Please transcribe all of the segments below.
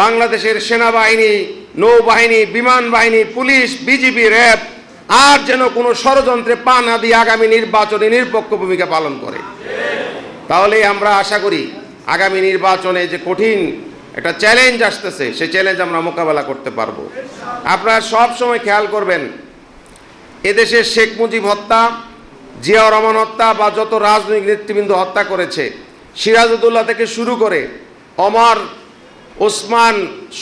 বাংলাদেশের সেনাবাহিনী, নৌবাহিনী, বিমান বাহিনী, পুলিশ, বিজিবি, র্যাব, আর যেন কোনো ষড়যন্ত্রে পা না দিয়ে আগামী নির্বাচনে নিরপেক্ষ ভূমিকা পালন করে। তাহলে আমরা আশা করি আগামী নির্বাচনে যে কঠিন একটা চ্যালেঞ্জ আসতেছে, সেই চ্যালেঞ্জ আমরা মোকাবেলা করতে পারব। আপনারা সব সময় খেয়াল করবেন, এদেশের শেখ মুজিব হত্যা জিয়াউর রহমান হত্যা বা যত রাজনৈতিক নেতৃবৃন্দ হত্যা করেছে, সিরাজউদ্দৌলা থেকে শুরু করে অমর ওসমান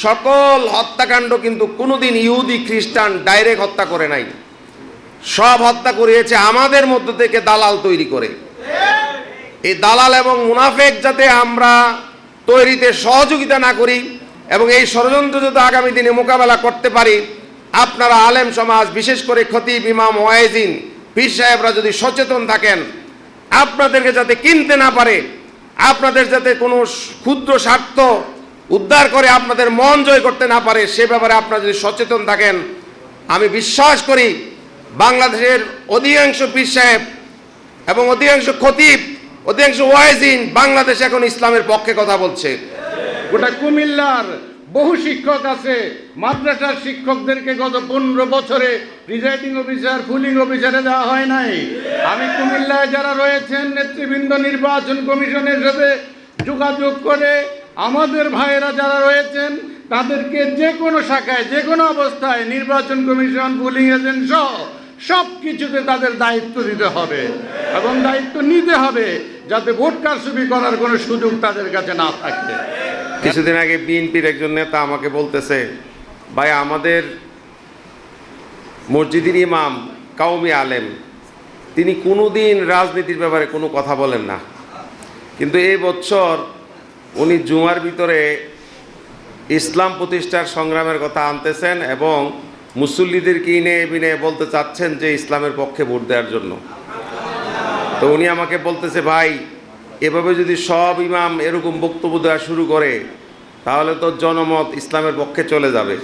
সকল হত্যাকাণ্ড কিন্তু কোনোদিন ইহুদি, খ্রিস্টান ডাইরেক্ট হত্যা করে নাই। সব হত্যা করিয়েছে আমাদের মধ্য থেকে দালাল তৈরি করে। এই দালাল এবং মুনাফেক যাতে আমরা তৈরিতে সহযোগিতা না করি এবং এই ষড়যন্ত্র যাতে আগামী দিনে মোকাবেলা করতে পারি, আপনারা আলেম সমাজ, বিশেষ করে খতিব ইমাম ওয়াইজিন, পীর সাহেবরা যদি সচেতন থাকেন, আপনাদেরকে যাতে কিনতে না পারে, আপনাদের যাতে কোনো ক্ষুদ্র স্বার্থ উদ্ধার করে আপনাদের মন জয় করতে না পারে, সে ব্যাপারে আপনারা যদি সচেতন থাকেন, আমি বিশ্বাস করি বাংলাদেশের অধিকাংশ পীর সাহেব এবং অধিকাংশ খতিব, অধিকাংশ ওয়াইজিন বাংলাদেশ এখন ইসলামের পক্ষে কথা বলছে। গোটা কুমিল্লার বহু শিক্ষক আছে, মাদ্রাসার শিক্ষকদেরকে গত পনেরো বছরে প্রিজাইডিং অফিসার ফুলিং অফিসারে দেওয়া হয় নাই। আমি কুমিল্লায় যারা রয়েছেন, নেতৃবৃন্দ নির্বাচন কমিশনের সাথে যোগাযোগ করে আমাদের ভাইয়েরা যারা রয়েছেন, তাদেরকে যে কোনো শাখায়, যে কোনো অবস্থায় নির্বাচন কমিশন পুলিং এজেন্ট সহ সব কিছুতে তাদের দায়িত্ব দিতে হবে এবং দায়িত্ব নিতে হবে যাতে ভোট কারচুপি করার কোনো সুযোগ তাদের কাছে না থাকে। কিছুদিন আগে বিএনপির একজন নেতা আমাকে বলতেছে, ভাই, আমাদের মসজিদের ইমাম কাউমি আলেম, তিনি কোনোদিন রাজনীতির ব্যাপারে কোনো কথা বলেন না। কিন্তু এই বছর উনি জুমার ভিতরে ইসলাম প্রতিষ্ঠার সংগ্রামের কথা আনতেছেন এবং মুসল্লিদেরকে ইনে বিনে বলতে চাচ্ছেন যে ইসলামের পক্ষে ভোট দেওয়ার জন্য। তো উনি আমাকে বলতেছে, ভাই, এভাবে যদি সব ইমাম এরকম বক্তব্য দেওয়া শুরু করে, তাহলে তো জনমত ইসলামের পক্ষে চলে যাবে।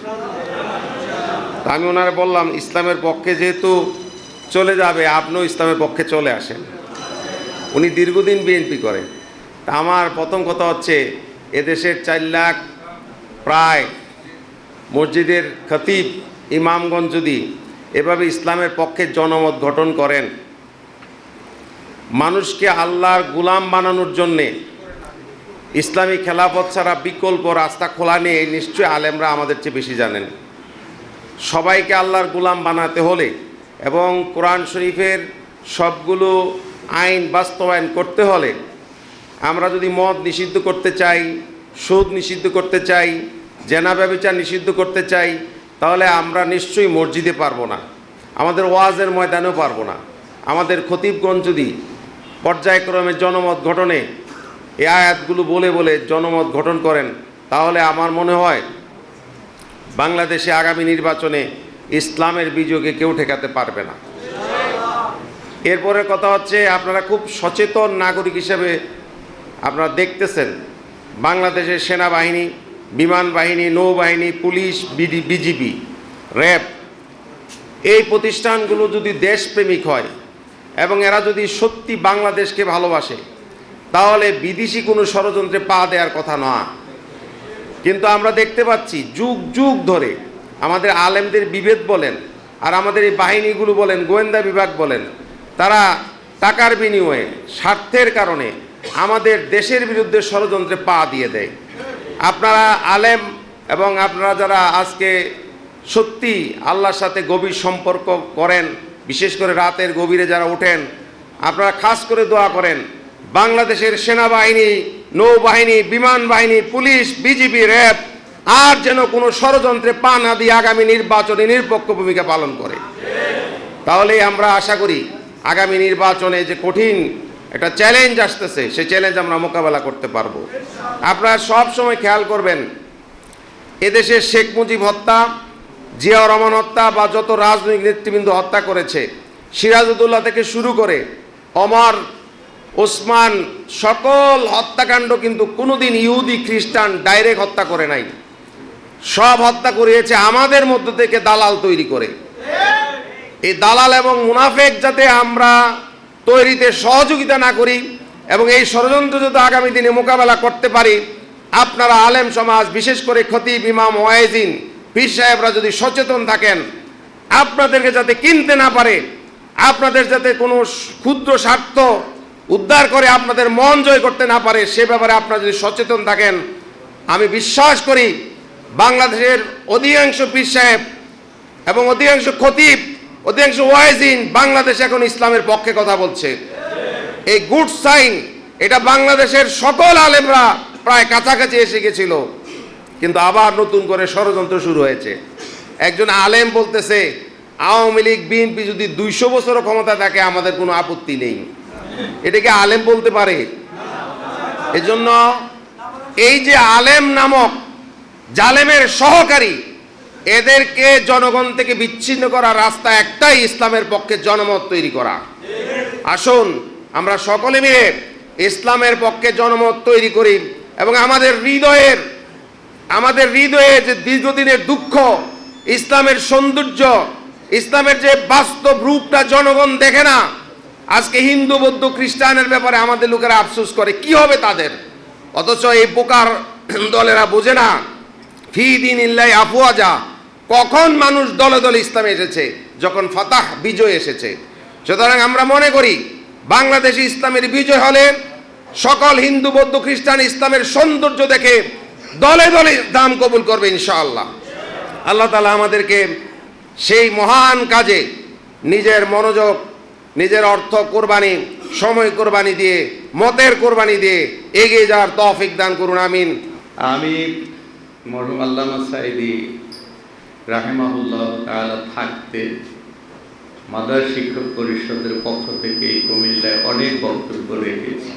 আমি ওনারা বললাম, ইসলামের পক্ষে যেহেতু চলে যাবে, আপনিও ইসলামের পক্ষে চলে আসেন। উনি দীর্ঘদিন বিএনপি করে তা আমার প্রথম কথা হচ্ছে, এদেশের চার লাখ প্রায় মসজিদের খতিব ইমামগঞ্জ যদি এভাবে ইসলামের পক্ষে জনমত গঠন করেন, মানুষকে আল্লাহর গুলাম বানানোর জন্যে ইসলামী খেলাফত ছাড়া বিকল্প রাস্তা খোলা নিয়ে নিশ্চয়ই আলেমরা আমাদের চেয়ে বেশি জানেন। সবাইকে আল্লাহর গুলাম বানাতে হলে এবং কোরআন শরীফের সবগুলো আইন বাস্তবায়ন করতে হলে আমরা যদি মদ নিষিদ্ধ করতে চাই, সুদ নিষিদ্ধ করতে চাই, জেনা ব্যবচার নিষিদ্ধ করতে চাই, তাহলে আমরা নিশ্চয়ই মসজিদে পারব না। আমাদের ওয়াজের ময়দানেও পারব না। আমাদের খতিবগঞ্জ যদি পর্যায়ক্রমে জনমত গঠনে এই আয়াতগুলো বলে বলে জনমত গঠন করেন, তাহলে আমার মনে হয় বাংলাদেশে আগামী নির্বাচনে ইসলামের বিজয়কে কেউ ঠেকাতে পারবে না। এরপরে কথা হচ্ছে আপনারা খুব সচেতন নাগরিক হিসেবে আপনারা দেখতেছেন, বাংলাদেশের সেনাবাহিনী, বিমান বাহিনী, নৌবাহিনী, পুলিশ, বিডি, বিজিবি, র্যাব, এই প্রতিষ্ঠানগুলো যদি দেশপ্রেমিক হয় এবং এরা যদি সত্যি বাংলাদেশকে ভালোবাসে, তাহলে বিদেশি কোনো ষড়যন্ত্রে পা দেওয়ার কথা নয় কিন্তু আমরা দেখতে পাচ্ছি, যুগ যুগ ধরে আমাদের আলেমদের বিভেদ বলেন, আর আমাদের এই বাহিনীগুলো বলেন, গোয়েন্দা বিভাগ বলেন, তারা টাকার বিনিময়ে স্বার্থের কারণে আমাদের দেশের বিরুদ্ধে ষড়যন্ত্রে পা দিয়ে দেয়। আপনারা আলেম এবং আপনারা যারা আজকে সত্যি আল্লাহর সাথে গভীর সম্পর্ক করেন, বিশেষ করে রাতের গভীরে যারা ওঠেন, আপনারা খাস করে দোয়া করেন, বাংলাদেশের সেনাবাহিনী, নৌবাহিনী, বিমান বাহিনী, পুলিশ, বিজিবি, র্যাব, আর যেন কোনো ষড়যন্ত্রে পা না দিয়ে আগামী নির্বাচনে নিরপেক্ষ ভূমিকা পালন করে। তাহলে আমরা আশা করি, আগামী নির্বাচনে যে কঠিন একটা চ্যালেঞ্জ আসতেছে, সেই চ্যালেঞ্জ আমরা মোকাবেলা করতে পারব। আপনারা সব সময় খেয়াল করবেন এদেশের শেখ মুজিব হত্যা, জিয়াউর রহমান হত্যা বা যত রাজনৈতিক নেতৃবৃন্দ হত্যা করেছে, সিরাজউদ্দৌলা থেকে শুরু করে অমর ওসমান, সকল হত্যাকাণ্ড কিন্তু কোনোদিন ইহুদি, খ্রিস্টান ডাইরেক্ট হত্যা করে নাই। সব হত্যা করিয়েছে আমাদের মধ্য থেকে দালাল তৈরি করে। এই দালাল এবং মুনাফেক যাতে আমরা তৈরিতে সহযোগিতা না করি এবং এই ষড়যন্ত্র যাতে আগামী দিনে মোকাবেলা করতে পারি, আপনারা আলেম সমাজ, বিশেষ করে খতিব ইমাম ওয়াইজিন, পীর সাহেবরা যদি সচেতন থাকেন, আপনাদেরকে যাতে কিনতে না পারে, আপনাদের যাতে কোনো ক্ষুদ্র স্বার্থ উদ্ধার করে আপনাদের মন জয় করতে না পারে, সে ব্যাপারে আপনারা যদি সচেতন থাকেন, আমি বিশ্বাস করি বাংলাদেশের অধিকাংশ পীর সাহেব এবং অধিকাংশ খতিব অধিকাংশ ওয়াইজিন বাংলাদেশ এখন ইসলামের পক্ষে কথা বলছে। এই গুড সাইন, এটা বাংলাদেশের সকল আলেমরা প্রায় কাছাকাছি এসে গেছিল, কিন্তু আবার নতুন করে ষড়যন্ত্র শুরু হয়েছে। একজন আলেম বলতেছে, আওয়ামী লীগ, বিএনপি যদি দুইশো বছরও ক্ষমতা থাকে, আমাদের কোনো আপত্তি নেই। এটাকে আলেম বলতে পারে? এজন্য এই যে আলেম নামক জালেমের সহকারী এদেরকে জনগণ থেকে বিচ্ছিন্ন করার রাস্তা একটাই ইসলামের পক্ষে জনমত তৈরি করা। আসুন, আমরা সকলে মিলে ইসলামের পক্ষে জনমত তৈরি করি এবং আমাদের হৃদয়ের, আমাদের হৃদয়ে যে দীর্ঘদিনের দুঃখ, ইসলামের সৌন্দর্য, ইসলামের যে বাস্তব রূপটা জনগণ দেখে না, আজকে হিন্দু, বৌদ্ধ, খ্রিস্টানের ব্যাপারে আমাদের লোকেরা আফসোস করে, কি হবে তাদের? অথচ এই বোকার দলেরা বোঝে না ফি দিন ইল্লাই আফুয়াজা কখন মানুষ দলে দলে ইসলামে এসেছে? যখন ফাতাহ বিজয় এসেছে। সুতরাং আমরা মনে করি, বাংলাদেশে ইসলামের বিজয় হলে সকল হিন্দু, বৌদ্ধ, খ্রিস্টান ইসলামের সৌন্দর্য দেখে দলে দলে দাম কবুল করবে ইনশাআল্লাহ। আল্লাহ তালা আমাদেরকে সেই মহান কাজে নিজের মনোযোগ, নিজের অর্থ কোরবানি, সময় কোরবানি দিয়ে, মতের কোরবানি দিয়ে এগিয়ে যাওয়ার তৌফিক দান করুন, আমিন। আমি মরহুম আল্লামা সাইদি রাহেমাহুল্লাহ তাআলা থাকতে মাদার শিক্ষক পরিষদের পক্ষ থেকে এই কুমিল্লায় অনেক বক্তব্য রেখেছি।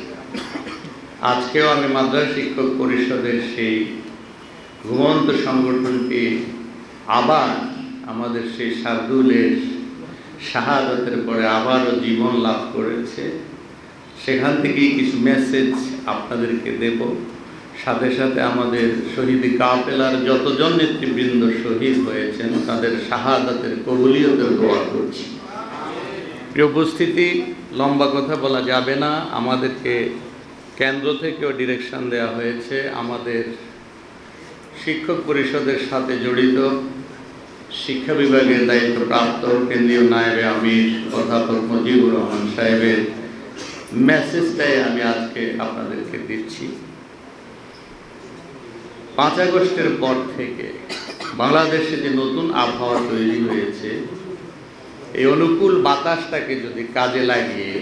আজকেও আমি মাদ্রাস শিক্ষক পরিষদের সেই ঘুমন্ত সংগঠনটি আবার আমাদের সেই শার্দুলের শাহাদতের পরে আবারও জীবন লাভ করেছে। সেখান থেকেই কিছু মেসেজ আপনাদেরকে দেব। সাথে সাথে আমাদের শহীদ কাপেলার যতজন নেতৃবৃন্দ শহীদ হয়েছেন, তাদের শাহাদাতের কবুলিয়তের দোয়া করছি। প্রিয় উপস্থিতি, লম্বা কথা বলা যাবে না, আমাদেরকে কেন্দ্র থেকেও ডিরেকশন দেওয়া হয়েছে। আমাদের শিক্ষক পরিষদের সাথে জড়িত, শিক্ষা বিভাগের দায়িত্বপ্রাপ্ত কেন্দ্রীয় নায়েবে আমির অধ্যাপক মুজিবুর রহমান সাহেবের মেসেজটাই আমি আজকে আপনাদেরকে দিচ্ছি। পাঁচ আগস্টের পর থেকে বাংলাদেশে যে নতুন আবহাওয়া তৈরি হয়েছে, এই অনুকূল বাতাসটাকে যদি কাজে লাগিয়ে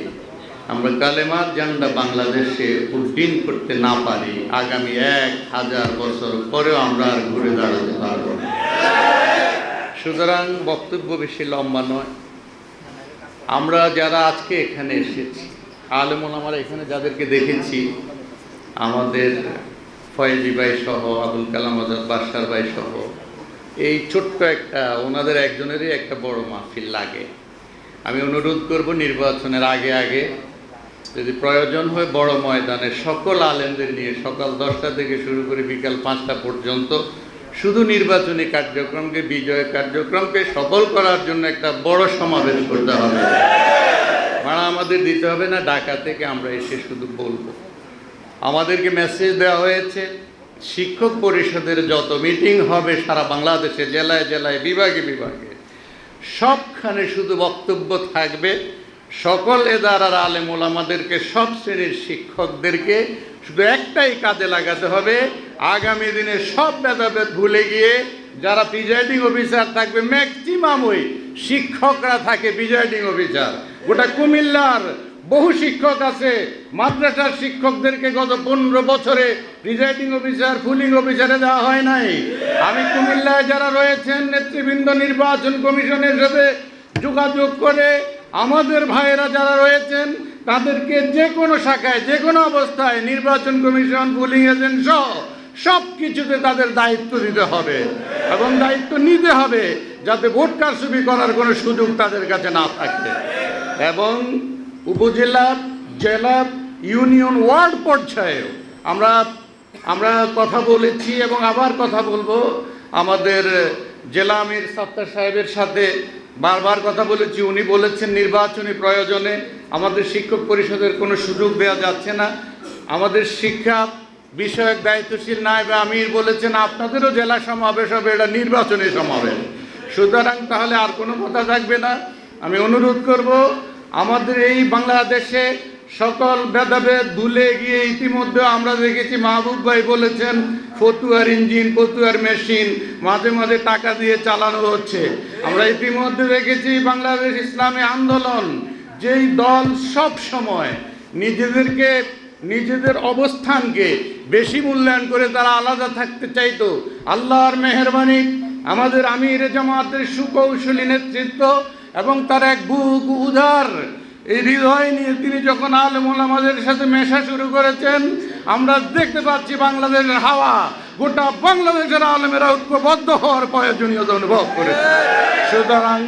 আমরা কালেমার জান্ডা বাংলাদেশে উড্ডীন করতে না পারি, আগামী এক হাজার বছর পরেও আমরা আর ঘুরে দাঁড়াতে পারব সুতরাং বক্তব্য বেশি লম্বা নয়। আমরা যারা আজকে এখানে এসেছি আলেমন আমরা এখানে যাদেরকে দেখেছি, আমাদের ফয়েজি ভাই সহ, আবুল কালাম আজাদ বাসার ভাই সহ, এই ছোট্ট একটা, ওনাদের একজনেরই একটা বড় মাহফিল লাগে। আমি অনুরোধ করব নির্বাচনের আগে আগে যদি প্রয়োজন হয় বড় ময়দানে সকল আলেমদের নিয়ে সকাল দশটা থেকে শুরু করে বিকাল পাঁচটা পর্যন্ত শুধু নির্বাচনী কার্যক্রমকে, বিজয় কার্যক্রমকে সফল করার জন্য একটা বড় সমাবেশ করতে হবে। ভাড়া আমাদের দিতে হবে না, ঢাকা থেকে আমরা এসে শুধু বলব। আমাদেরকে মেসেজ দেওয়া হয়েছে, শিক্ষক পরিষদের যত মিটিং হবে সারা বাংলাদেশে, জেলায় জেলায়, বিভাগে বিভাগে, সবখানে শুধু বক্তব্য থাকবে, সকল এদারার আলেম ওলামাদেরকে, সব শ্রেণির শিক্ষকদেরকে, শুধু একটাই কাজে লাগাতে হবে, আগামী দিনে সব ভেদাভেদ ভুলে গিয়ে যারা প্রিজাইডিং অফিসার থাকবে ম্যাক্সিমাম ওই শিক্ষকরা থাকে প্রিজাইডিং অফিসার গোটা কুমিল্লার বহু শিক্ষক আছে, মাদ্রাসার শিক্ষকদেরকে গত পনেরো বছরে প্রিজাইডিং অফিসার ফুলিং অফিসারে দেওয়া হয় নাই। আমি কুমিল্লায় যারা রয়েছেন, নেতৃবৃন্দ, নির্বাচন কমিশনের সাথে যোগাযোগ করে আমাদের ভাইয়েরা যারা রয়েছেন, তাদেরকে যে কোনো শাখায়, যে কোনো অবস্থায় নির্বাচন কমিশন পুলিং এজেন্ট সহ সব কিছুতে তাদের দায়িত্ব দিতে হবে এবং দায়িত্ব নিতে হবে যাতে ভোট কারচুপি করার কোনো সুযোগ তাদের কাছে না থাকে। এবং উপজেলা জেলা ইউনিয়ন ওয়ার্ড পর্যায়েও আমরা আমরা কথা বলেছি এবং আবার কথা বলব। আমাদের জেলা আমির সত্তার সাহেবের সাথে বারবার কথা বলেছি। উনি বলেছেন নির্বাচনী প্রয়োজনে আমাদের শিক্ষক পরিষদের কোনো সুযোগ দেওয়া যাচ্ছে না। আমাদের শিক্ষা বিষয়ক দায়িত্বশীল নায়ব আমির বলেছেন, আপনাদেরও জেলা সমাবেশ হবে, এটা নির্বাচনী সমাবেশ। সুতরাং তাহলে আর কোনো কথা থাকবে না। আমি অনুরোধ করব আমাদের এই বাংলাদেশে সকল ভেদাভেদ ভুলে গিয়ে ইতিমধ্যে আমরা দেখেছি মাহবুব ভাই বলেছেন, ফতুয়ার ইঞ্জিন, ফতুয়ার মেশিন মাঝে মাঝে টাকা দিয়ে চালানো হচ্ছে। আমরা ইতিমধ্যে দেখেছি বাংলাদেশ ইসলামী আন্দোলন, যেই দল সব সময় নিজেদেরকে, নিজেদের অবস্থানকে বেশি মূল্যায়ন করে তারা আলাদা থাকতে চাইতো। আল্লাহর মেহরবানি, আমাদের আমির জামাতের সুকৌশলী নেতৃত্ব এবং তার এক বুক উদার। এই হৃদয় নিয়ে তিনি যখন আলমুল আমাদের সাথে মেশা শুরু করেছেন, আমরা দেখতে পাচ্ছি বাংলাদেশের হাওয়া গোটা বাংলাদেশের আলমেরা ঐক্যবদ্ধ হওয়ার প্রয়োজনীয়তা অনুভব করে। সুতরাং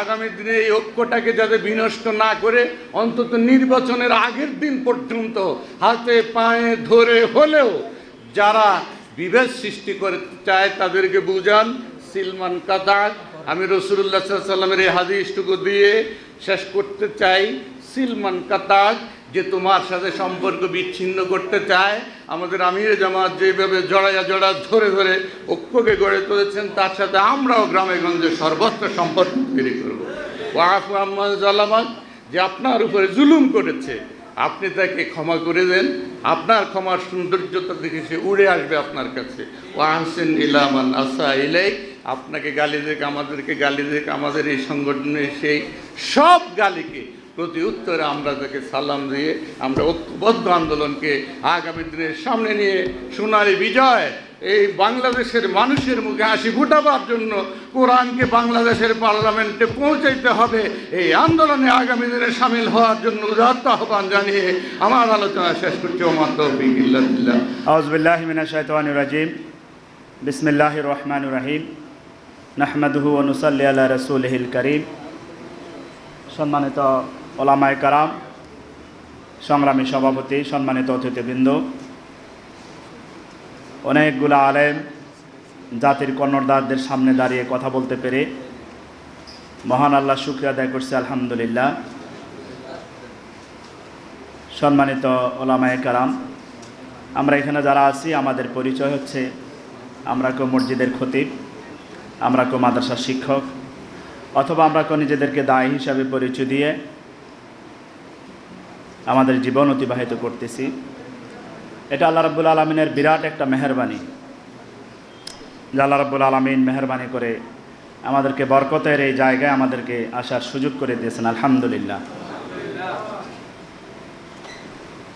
আগামী দিনে এই ঐক্যটাকে যাতে বিনষ্ট না করে, অন্তত নির্বাচনের আগের দিন পর্যন্ত হাতে পায়ে ধরে হলেও যারা বিভেদ সৃষ্টি করতে চায় তাদেরকে বুঝান, সিলমান কাতাক আমি রসুল্লাহ সাল্লামের এই হাদিসটুকু দিয়ে শেষ করতে চাই। সিলমান কাতাক যে তোমার সাথে সম্পর্ক বিচ্ছিন্ন করতে চায়। আমাদের আমির জামাত যেভাবে জড়াইয়া জড়া ধরে ধরে ঐক্যকে গড়ে তুলেছেন, তার সাথে আমরাও গ্রামে গঞ্জে সর্বত্র সম্পর্ক তৈরি করব। ওয়াফু আহমদ জালামাত, যে আপনার উপরে জুলুম করেছে, আপনি তাকে ক্ষমা করে দেন। আপনার ক্ষমার সৌন্দর্যতা দেখে সে উড়ে আসবে আপনার কাছে। ও আহসেন ইলামান আসা ইলাই আপনাকে গালি দেখ আমাদেরকে গালি দেখ আমাদের এই সংগঠনে সেই সব গালিকে প্রতি উত্তরে আমরা তাকে সালাম দিয়ে আমরা ঐক্যবদ্ধ আন্দোলনকে আগামী দিনের সামনে নিয়ে সোনালি বিজয়, এই বাংলাদেশের মানুষের মুখে হাসি ফুটাবার জন্য কোরআনকে বাংলাদেশের পার্লামেন্টে পৌঁছাইতে হবে। এই আন্দোলনে আগামী দিনে সামিল হওয়ার জন্য উদাত্ত আহ্বান জানিয়ে আমার আলোচনা শেষ করছি। ওমার তৌফিক আউজবিল্লাহ রাজিম। বিসমিল্লাহ রহমান রাহিম। নাহমাদুহু অনুসাল্লি আল্লাহ রসুলহিল করিম। সম্মানিত ওলামায় কারাম, সংগ্রামী সভাপতি, সম্মানিত অতিথিবৃন্দ, অনেকগুলো আলেম জাতির কর্ণধারদের সামনে দাঁড়িয়ে কথা বলতে পেরে মহান আল্লাহ শুক্রিয়া আদায় করছে, আলহামদুলিল্লাহ। সম্মানিত ওলামায় কারাম, আমরা এখানে যারা আছি, আমাদের পরিচয় হচ্ছে আমরা কেউ মসজিদের খতিব। আমরা কেউ মাদ্রাসার শিক্ষক, অথবা আমরা কেউ নিজেদেরকে দায়ী হিসাবে পরিচয় দিয়ে আমাদের জীবন অতিবাহিত করতেছি। এটা আল্লাহ রাব্বুল আলমিনের বিরাট একটা মেহরবানি। যে আল্লাহ রাব্বুল আলমিন মেহরবানি করে আমাদেরকে বরকতের এই জায়গায় আমাদেরকে আসার সুযোগ করে দিয়েছেন, আলহামদুলিল্লাহ।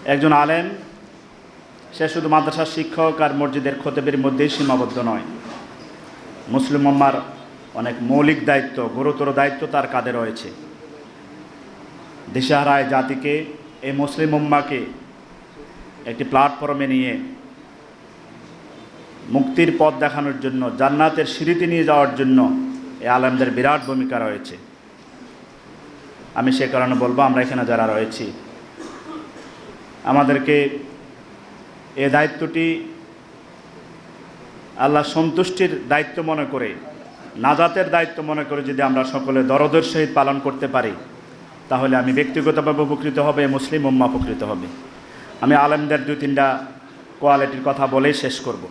একজন আলেম, সে শুধু মাদ্রাসার শিক্ষক আর মসজিদের খতেবের মধ্যেই সীমাবদ্ধ নয়। মুসলিম উম্মার অনেক মৌলিক দায়িত্ব, গুরুতর দায়িত্ব তার কাঁধে রয়েছে। দিশাহারায় জাতিকে, এই মুসলিম উম্মাকে একটি প্ল্যাটফর্মে নিয়ে মুক্তির পথ দেখানোর জন্য, জান্নাতের সিঁড়িতে নিয়ে যাওয়ার জন্য এই আলেমদের বিরাট ভূমিকা রয়েছে। আমি সে কারণে বলব, আমরা এখানে যারা রয়েছি, আমাদেরকে এ দায়িত্বটি আল্লাহ সন্তুষ্টির দায়িত্ব মনে করে, নাজাতের দায়িত্ব মনে করে যদি আমরা সকলে দরদের সহিত পালন করতে পারি, তাহলে আমি ব্যক্তিগতভাবে উপকৃত হবে, মুসলিম উম্মা উপকৃত হবে। আমি আলেমদের দুই তিনটা কোয়ালিটির কথা বলেই শেষ করব।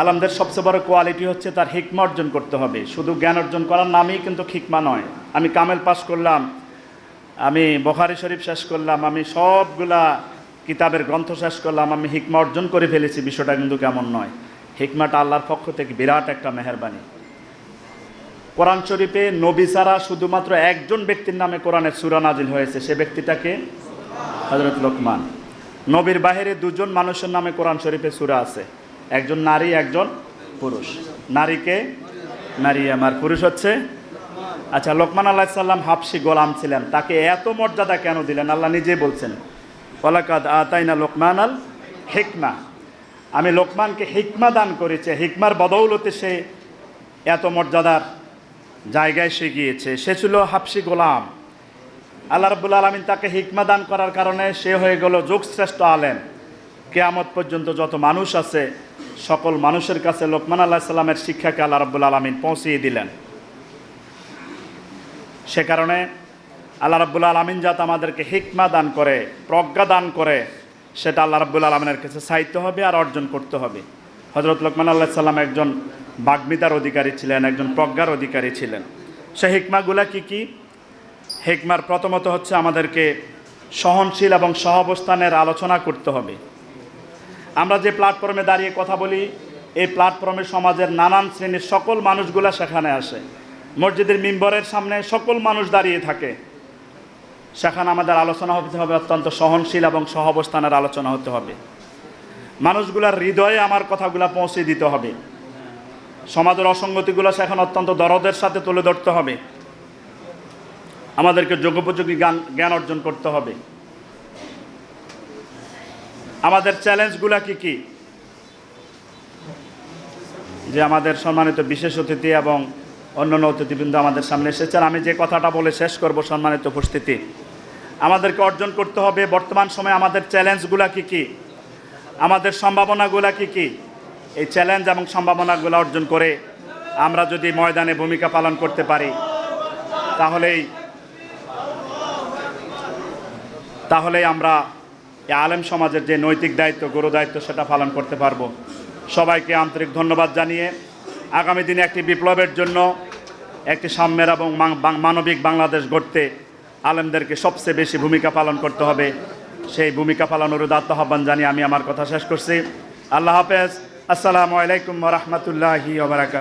আলমদের সবচেয়ে বড় কোয়ালিটি হচ্ছে তার হিকমা অর্জন করতে হবে। শুধু জ্ঞান অর্জন করার নামই কিন্তু হিকমা নয়। আমি কামেল পাস করলাম, আমি বখারি শরীফ শেষ করলাম, আমি সবগুলা কিতাবের গ্রন্থ শেষ করলাম আমি হিকমা অর্জন করে ফেলেছি, বিষয়টা কিন্তু কেমন নয়। হিকমাটা আল্লাহর পক্ষ থেকে বিরাট একটা মেহরবানি। কোরআন শরীফে নবী ছাড়া শুধুমাত্র একজন ব্যক্তির নামে কোরআনের সুরা নাজিল হয়েছে, সে ব্যক্তিটাকে হজরত লোকমান। নবীর বাহিরে দুজন মানুষের নামে কোরআন শরীফে সুরা আছে। একজন নারী, একজন পুরুষ। নারীকে নারী আমার পুরুষ হচ্ছে আচ্ছা লোকমান আল্লাহ সাল্লাম হাফসি গোলাম ছিলেন। তাকে এত মর্যাদা কেন দিলেন? আল্লাহ নিজে বলছেন ওলাকাদ আতাইনা লোকমান আল হিকমা। আমি লোকমানকে হিকমা দান করেছি, হিকমার বদৌলতে সে এত মর্যাদার জায়গায় সে গিয়েছে। সে ছিল হাফসি গোলাম। আল্লাহ রব্বুল আলমিন তাকে হিকমা দান করার কারণে সে হয়ে গেল যুগশ্রেষ্ঠ আলেম। কেয়ামত পর্যন্ত যত মানুষ আছে, সকল মানুষের কাছে লোকমান আল্লাহ সাল্লামের শিক্ষাকে আল্লাহ রব্বুল আলমিন পৌঁছিয়ে দিলেন। সে কারণে আল্লাহ রাব্বুল আলমিন যাতে আমাদেরকে হিকমা দান করে, প্রজ্ঞা দান করে, সেটা আল্লাহ রাব্বুল আলমিনের কাছে চাইতে হবে আর অর্জন করতে হবে। হজরত লোকমান আল্লাহ সাল্লাম একজন বাগ্মিতার অধিকারী ছিলেন, একজন প্রজ্ঞার অধিকারী ছিলেন। সে হিকমাগুলা কি কি? হেকমার প্রথমত হচ্ছে আমাদেরকে সহনশীল এবং সহাবস্থানের আলোচনা করতে হবে। আমরা যে প্ল্যাটফর্মে দাঁড়িয়ে কথা বলি, এই প্ল্যাটফর্মে সমাজের নানান শ্রেণির সকল মানুষগুলা সেখানে আসে। মসজিদের মিম্বরের সামনে সকল মানুষ দাঁড়িয়ে থাকে। সেখানে আমাদের আলোচনা হতে হবে অত্যন্ত সহনশীল এবং সহাবস্থানের আলোচনা হতে হবে। মানুষগুলার হৃদয়ে আমার কথাগুলো পৌঁছে দিতে হবে। সমাজের অসঙ্গতিগুলো সেখানে অত্যন্ত দরদের সাথে তুলে ধরতে হবে। আমাদেরকে যোগ্যোপযোগী জ্ঞান জ্ঞান অর্জন করতে হবে। আমাদের চ্যালেঞ্জগুলো কি কি? যে আমাদের সম্মানিত বিশেষ অতিথি এবং অন্যান্য অতিথিবৃন্দ আমাদের সামনে এসেছেন। আমি যে কথাটা বলে শেষ করব সম্মানিত উপস্থিতি। আমাদেরকে অর্জন করতে হবে। বর্তমান সময়ে আমাদের চ্যালেঞ্জগুলো কি কি? আমাদের সম্ভাবনাগুলো কি কি? এই চ্যালেঞ্জ এবং সম্ভাবনাগুলো অর্জন করে আমরা যদি ময়দানে ভূমিকা পালন করতে পারি, তাহলেই তাহলেই আমরা আলেম সমাজের যে নৈতিক দায়িত্ব, গুরু দায়িত্ব, সেটা পালন করতে পারব। সবাইকে আন্তরিক ধন্যবাদ জানিয়ে আগামী দিনে একটি বিপ্লবের জন্য একটি সাম্যের এবং মান- মানবিক বাংলাদেশ গড়তে আলেমদেরকে সবচেয়ে বেশি ভূমিকা পালন করতে হবে। সেই ভূমিকা পালনের উদাত্ত আহ্বান জানিয়ে আমি আমার কথা শেষ করছি। আল্লাহ হাফেজ। আসসালামু আলাইকুম রহমতুল্লাহি ওবরাকাত